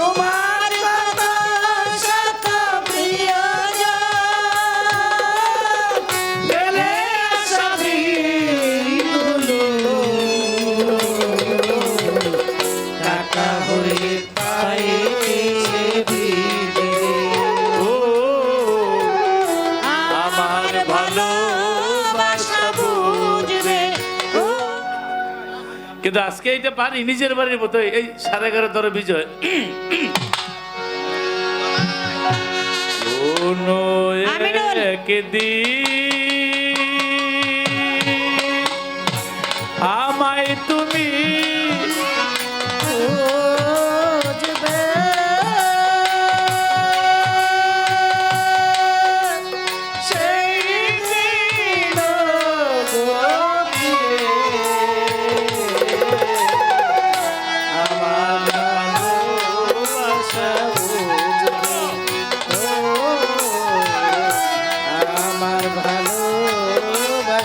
তোমার কিন্তু আজকে এইটা পারি নিজের বাড়ির মতো এই সাড়ে এগারো ধরে বিজয়। একদিন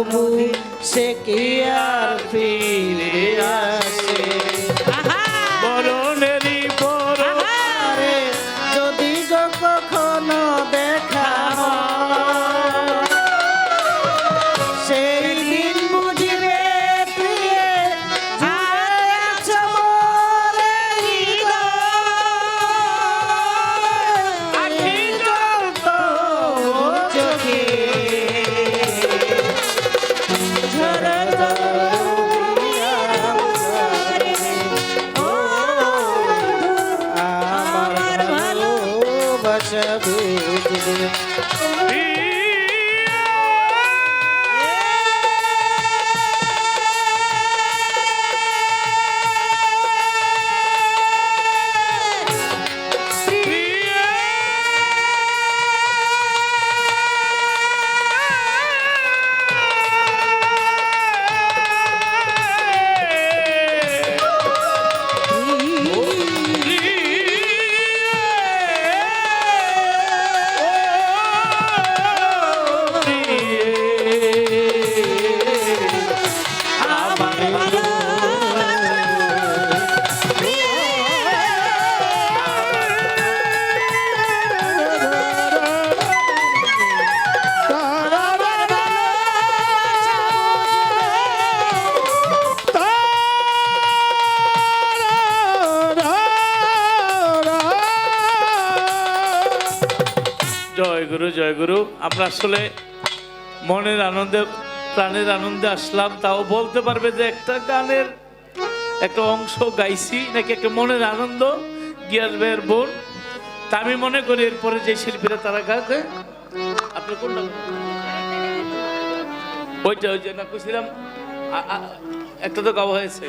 কবু সে কি আর ফিরে? ভালোবাসা জয় গুরু জয় গুরু। আমরা আসলে মনের আনন্দে, প্রাণের আনন্দে আসলাম, তাও বলতে পারবে যে একটা গানের একটা অংশ গাইছি, নাকি একটা মনের আনন্দ গিয়াস ভাইয়ের বোন। তা আমি মনে করি এরপরে যে শিল্পীরা তারা গাছে আপনি কোনটা ওইটা, ওই যে না আ- একটা তো গাওয়া হয়েছে।